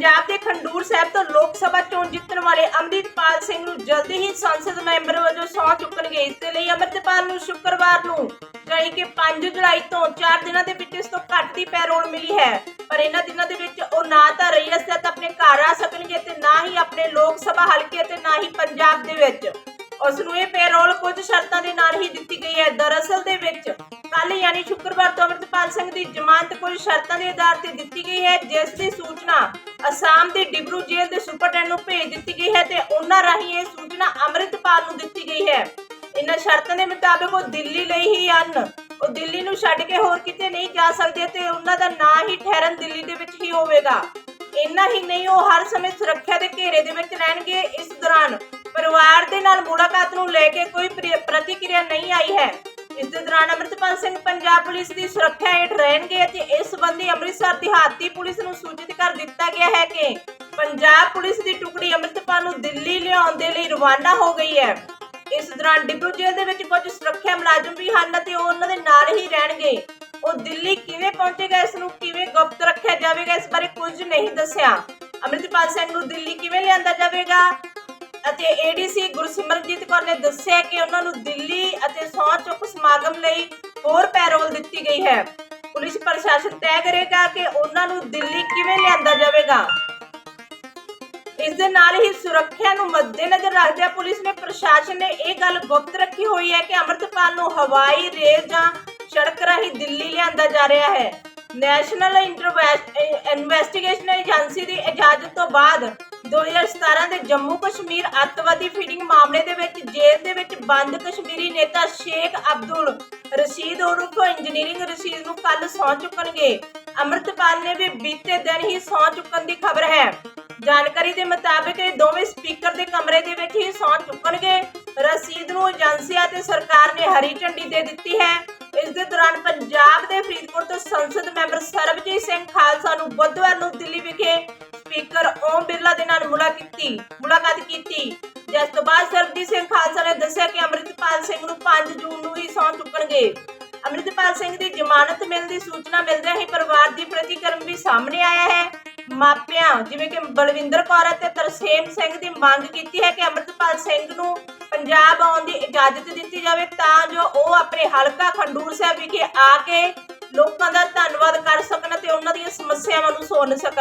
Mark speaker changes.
Speaker 1: ਪੰਜਾਬ ਦੇ ਖੰਡੂਰ ਸਾਹਿਬ ਤੋਂ ਲੋਕ ਸਭਾ ਚੋਣ ਜਿੱਤਣ ਵਾਲੇ ਅੰਮ੍ਰਿਤਪਾਲ ਸਿੰਘ ਨੂੰ ਜਲਦੀ ਹੀ ਸੰਸਦ ਮੈਂਬਰ ਵਜੋਂ ਸਹੁੰ ਚੁੱਕਣਗੇ। ਇਸ ਦੇ ਲਈ ਅੰਮ੍ਰਿਤਪਾਲ ਨੂੰ ਸ਼ੁੱਕਰਵਾਰ ਨੂੰ ਜਾਣੀ ਕਿ 5 ਜੁਲਾਈ ਤੋਂ 4 ਦਿਨਾਂ ਦੇ ਵਿੱਚ ਇਸ ਤੋਂ ਘੱਟ ਦੀ ਪੈਰੋਲ ਮਿਲੀ ਹੈ। ਪਰ ਇਹਨਾਂ ਦਿਨਾਂ ਦੇ ਵਿੱਚ ਉਹ ਨਾ ਤਾਂ ਰਿਆਸਤ ਆਪਣੇ ਘਰ ਆ ਸਕਣਗੇ ਤੇ ਨਾ ਹੀ ਆਪਣੇ ਲੋਕ ਸਭਾ ਹਲਕੇ ਤੇ ਨਾ ਹੀ ਪੰਜਾਬ ਦੇ ਵਿੱਚ। ਉਸ ਨੂੰ ਇਹ ਪੈਰੋਲ ਕੁਝ ਸ਼ਰਤਾਂ ਦੇ ਨਾਲ ਹੀ ਦਿੱਤੀ ਗਈ ਹੈ। ਦਰਅਸਲ ਦੇ ਵਿੱਚ ਕੱਲ ਯਾਨੀ ਸ਼ੁੱਕਰਵਾਰ ਤੋਂ ਅੰਮ੍ਰਿਤਪਾਲ ਸਿੰਘ ਦੀ ਜ਼ਮਾਨਤ ਕੁਝ ਸ਼ਰਤਾਂ ਦੇ ਆਧਾਰ ਤੇ ਦਿੱਤੀ ਗਈ ਹੈ, ਜਿਸ ਦੀ ਅਸਾਮ ਦੇ ਡਿਬਰੂ ਜੇਲ੍ਹ ਦੇ ਸੁਪਰਡੈਂਟ ਨੂੰ ਭੇਜ ਦਿੱਤੀ ਗਈ ਹੈ ਤੇ ਉਹਨਾਂ ਰਾਹੀਂ ਇਹ ਸੂਚਨਾ ਅੰਮ੍ਰਿਤਪਾਲ ਨੂੰ ਦਿੱਤੀ ਗਈ ਹੈ। ਇਹਨਾਂ ਸ਼ਰਤਾਂ ਦੇ ਮੁਤਾਬਕ ਉਹ ਦਿੱਲੀ ਲਈ ਹੀ ਹਨ। ਉਹ ਦਿੱਲੀ ਨੂੰ ਛੱਡ ਕੇ ਹੋਰ ਕਿਤੇ ਨਹੀਂ ਜਾ ਸਕਦੇ ਤੇ ਉਹਨਾਂ ਦਾ ਨਾਂ ਹੀ ਠਹਿਰਨ ਦਿੱਲੀ ਦੇ ਵਿੱਚ ਹੀ ਹੋਵੇਗਾ। ਇੰਨਾ ਹੀ ਨਹੀਂ, ਉਹ ਹਰ ਸਮੇਂ ਸੁਰੱਖਿਆ ਦੇ ਘੇਰੇ ਦੇ ਵਿੱਚ ਰਹਿਣਗੇ ਇਸ ਦੌਰਾਨ। ਪਰਿਵਾਰ ਦੇ ਨਾਲ ਮੁਲਾਕਾਤ ਨੂੰ ਲੈ ਕੇ ਕੋਈ ਪ੍ਰਤੀਕਿਰਿਆ ਨਹੀਂ ਆਈ ਹੈ। ਇਸ ਦੇ ਦੌਰਾਨ ਅੰਮ੍ਰਿਤਪਾਲ ਸਿੰਘ ਪੰਜਾਬ ਪੁਲਿਸ ਦੀ ਸੁਰੱਖਿਆ ਹੇਠ ਰਹਿਣਗੇ ਅਤੇ ਇਸ ਸੰਬੰਧੀ ਅੰਮ੍ਰਿਤਸਰ ਦਿਹਾਤੀ ਪੁਲਿਸ ਨੂੰ ਸੂਚਿਤ ਕਰ ਦਿੱਤਾ ਗਿਆ ਹੈ ਕਿ ਪੰਜਾਬ ਪੁਲਿਸ ਦੀ ਟੁਕੜੀ ਅੰਮ੍ਰਿਤਪਾਲ ਨੂੰ ਦਿੱਲੀ ਲਿਆਉਣ ਦੇ ਲਈ ਰਵਾਨਾ ਹੋ ਗਈ ਹੈ। ਇਸ ਦੌਰਾਨ ਡਿਬਰੂ ਜੇਲ੍ਹ ਦੇ ਵਿੱਚ ਕੁਝ ਸੁਰੱਖਿਆ ਮੁਲਾਜ਼ਮ ਵੀ ਹਨ ਅਤੇ ਉਹ ਉਹਨਾਂ ਦੇ ਨਾਲ ਹੀ ਰਹਿਣਗੇ। ਉਹ ਦਿੱਲੀ ਕਿਵੇਂ ਪਹੁੰਚੇਗਾ, ਇਸ ਨੂੰ ਕਿਵੇਂ ਗੁਪਤ ਰੱਖਿਆ ਜਾਵੇਗਾ, ਇਸ ਬਾਰੇ ਕੁਝ ਨਹੀਂ ਦੱਸਿਆ। ਅੰਮ੍ਰਿਤਪਾਲ ਸਿੰਘ ਨੂੰ ਦਿੱਲੀ ਕਿਵੇਂ ਲਿਆਂਦਾ ਜਾਵੇਗਾ? ਅਤੇ ਏਡੀਸੀ ਗੁਰਸਿਮਰਨਜੀਤ ਕੌਰ ਨੇ ਦੱਸਿਆ ਕਿ ਉਹਨਾਂ ਨੂੰ ਦਿੱਲੀ ਅਤੇ ਸਹੁੰ ਚੁੱਕ ਹੋਰ ਪੈਰੋਲ ਦਿੱਤੀ ਗਈ ਹੈ। ਪੁਲਿਸ ਪ੍ਰਸ਼ਾਸਨ ਤੈਅ ਕਰੇਗਾ ਕਿ ਉਹਨਾਂ ਨੂੰ ਦਿੱਲੀ ਕਿਵੇਂ ਲਿਆਂਦਾ ਜਾਵੇਗਾ। ਇਸ ਦੇ ਨਾਲ ਹੀ ਸੁਰੱਖਿਆ ਨੂੰ ਮੱਦੇਨਜ਼ਰ ਰੱਖਦਿਆਂ ਪੁਲਿਸ ਨੇ ਪ੍ਰਸ਼ਾਸਨ ਨੇ ਇਹ ਗੱਲ ਗੁਪਤ ਰੱਖੀ ਹੋਈ ਹੈ ਕਿ ਅੰਮ੍ਰਿਤਪਾਲ ਨੂੰ ਹਵਾਈ ਰੇਲ ਜਾਂ ਸੜਕ ਰਾਹੀਂ ਦਿੱਲੀ ਲਿਆਂਦਾ ਜਾ ਰਿਹਾ ਹੈ। ਨੈਸ਼ਨਲ ਇਨਵੈਸਟੀਗੇਸ਼ਨ ਏਜੰਸੀ ਦੀ ਇਜਾਜ਼ਤ ਤੋਂ ਬਾਅਦ 2017 ਦੇ ਜੰਮੂ ਕਸ਼ਮੀਰ ਅੱਤਵਾਦੀ ਫੀਡਿੰਗ ਮਾਮਲੇ ਦੇ ਵਿੱਚ ਜੇਲ੍ਹ ਦੇ ਵਿੱਚ ਬੰਦ ਕਸ਼ਮੀਰੀ ਨੇਤਾ ਸ਼ੇਖ ਅਬਦੁਲ ਰਸ਼ੀਦ ਉਰਫ ਇੰਜੀਨੀਅਰਿੰਗ ਰਸ਼ੀਦ ਨੂੰ ਕੱਲ ਸਹੁੰ ਚੁੱਕਣਗੇ। ਅੰਮ੍ਰਿਤਪਾਲ ਨੇ ਵੀ ਬੀਤੇ ਦਿਨ ਹੀ ਸਹੁੰ ਚੁੱਕਣ ਦੀ ਖਬਰ ਹੈ। ਜਾਣਕਾਰੀ ਦੇ ਮੁਤਾਬਕ ਇਹ ਦੋਵੇਂ ਸਪੀਕਰ ਦੇ ਕਮਰੇ ਦੇ ਵਿੱਚ ਹੀ ਸਹੁੰ ਚੁੱਕਣਗੇ। ਰਸੀਦ ਨੂੰ ਏਜੰਸੀਆਂ ਤੇ ਸਰਕਾਰ ਨੇ ਹਰੀ ਝੰਡੀ ਦੇ ਦਿੱਤੀ ਹੈ। ਇਸ ਦੇ ਦੌਰਾਨ ਪੰਜਾਬ ਦੇ ਫਰੀਦਕੋਟ ਤੋਂ ਸੰਸਦ ਮੈਂਬਰ ਸਰਬਜੀਤ ਸਿੰਘ ਖਾਲਸਾ ਨੂੰ ਬੁੱਧਵਾਰ ਨੂੰ ਦਿੱਲੀ ਵਿਖੇ ਸਪੀਕਰ ਓਮ ਬਿਰਲਾ ਦੇ ਨਾਲ ਮੁਲਾਕਾਤ ਕੀਤੀ ਮੁਲਾਕਾਤ ਕੀਤੀ। ਜਿਸ ਤੋਂ ਬਾਅਦ ਸਰਬਜੀਤ ਸਿੰਘ ਖਾਲਸਾ ਨੇ ਦੱਸਿਆ ਕਿ ਅੰਮ੍ਰਿਤਪਾਲ ਸਿੰਘ ਨੂੰ 5 ਜੂਨ ਨੂੰ ਹੀ ਸਹੁੰ ਚੁੱਕਣਗੇ। ਅੰਮ੍ਰਿਤਪਾਲ ਸਿੰਘ ਦੀ ਜ਼ਮਾਨਤ ਮਿਲਣ ਦੀ ਸੂਚਨਾ ਮਿਲਦਿਆਂ ਹੀ ਪਰਿਵਾਰ ਦੀ ਪ੍ਰਤੀਕਰਮ ਵੀ ਸਾਹਮਣੇ ਆਇਆ ਹੈ। ਮਾਪਿਆਂ ਜਿਵੇਂ ਕਿ ਬਲਵਿੰਦਰ ਕੌਰ ਅਤੇ ਤਰਸੇਮ ਸਿੰਘ ਦੀ ਮੰਗ ਕੀਤੀ ਹੈ ਕਿ ਅੰਮ੍ਰਿਤਪਾਲ ਸਿੰਘ ਨੂੰ ਪੰਜਾਬ ਆਉਣ ਦੀ ਇਜਾਜ਼ਤ ਦਿੱਤੀ ਜਾਵੇ ਤਾਂ ਜੋ ਉਹ ਆਪਣੇ ਹਲਕਾ ਖੰਡੂਰ ਸਾਹਿਬ ਵਿਖੇ ਆ ਕੇ ਲੋਕਾਂ ਦਾ ਧੰਨਵਾਦ ਕਰ ਸਕਣ ਅਤੇ ਉਹਨਾਂ ਦੀਆਂ ਸਮੱਸਿਆਵਾਂ ਨੂੰ ਸੁਣ ਸਕਣ।